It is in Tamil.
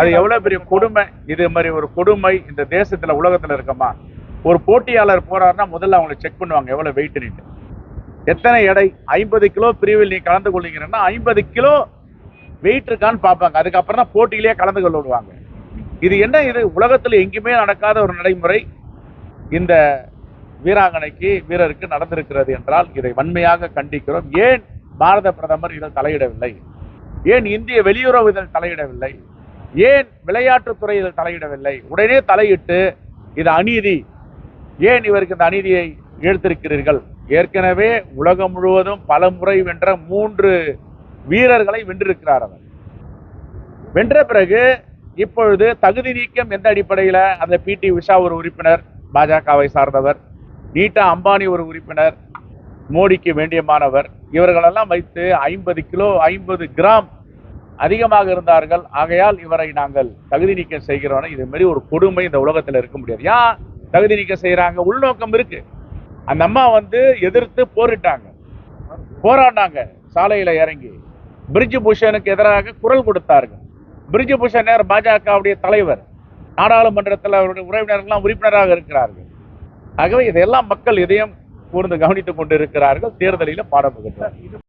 அது எவ்வளவு பெரிய கொடுமை? இது மாதிரி ஒரு கொடுமை இந்த தேசத்துல உலகத்துல இருக்கமா? ஒரு போட்டியாளர் போறாருன்னா முதல்ல அவங்களை செக் பண்ணுவாங்க எவ்வளவு வெயிட் நின்று எத்தனை எடை? ஐம்பது கிலோ பிரிவில் நீ கலந்து கொள்ளுகிறன்னா ஐம்பது கிலோ வெயிட் இருக்கான்னு பார்ப்பாங்க. அதுக்கப்புறம் தான் போட்டியிலேயே கலந்து கொள்ள விடுவாங்க. இது என்ன இது? உலகத்துல எங்கேயுமே நடக்காத ஒரு நடைமுறை இந்த வீராங்கனைக்கு வீரருக்கு நடந்திருக்கிறது என்றால் இதை வன்மையாக கண்டிக்கிறோம். ஏன் பாரத பிரதமர் இதில் தலையிடவில்லை? ஏன் இந்திய வெளியுறவு இதில் தலையிடவில்லை? ஏன் விளையாட்டுத்துறை இதில் தலையிடவில்லை? உடனே தலையிட்டு இது அநீதி. ஏன் இவருக்கு இந்த அநீதியை இழுத்திருக்கிறீர்கள் ஏற்கனவே உலகம் முழுவதும் பல முறை வென்ற மூன்று வீரர்களை வென்றிருக்கிறார் அவர். வென்ற பிறகு இப்பொழுது தகுதி நீக்கம் எந்த அடிப்படையில்? அந்த பிடி உஷா ஒரு உறுப்பினர் பாஜகவை சார்ந்தவர். நீட்டா அம்பானி ஒரு உறுப்பினர் மோடிக்கு வேண்டியமானவர். இவர்களெல்லாம் வைத்து ஐம்பது கிலோ ஐம்பது கிராம் அதிகமாக இருந்தார்கள். ஆகையால் இவரை நாங்கள் தகுதி நீக்கம் செய்கிறோம். இது மாதிரி ஒரு கொடுமை இந்த உலகத்தில் இருக்க முடியாது. ஏன் தகுதி நீக்கம் செய்கிறாங்க உள்நோக்கம் இருக்கு. அந்த அம்மா வந்து எதிர்த்து போரிட்டாங்க. போராடினாங்க. சாலையில் இறங்கி. பிரிட்ஜ் பூஷனுக்கு எதிராக குரல் கொடுத்தார்கள். பிரிட்ஜ் பூஷன் நேர் பாஜகவுடைய தலைவர். நாடாளுமன்றத்தில் அவருடைய உறவினர்கள்லாம் உறுப்பினராக இருக்கிறார்கள். ஆகவே இதையெல்லாம் மக்கள் இதயம் கூர்ந்து கவனித்துக் கொண்டிருக்கிறார்கள். தேர்தலில் பாடம் புகழ்கிறார்கள்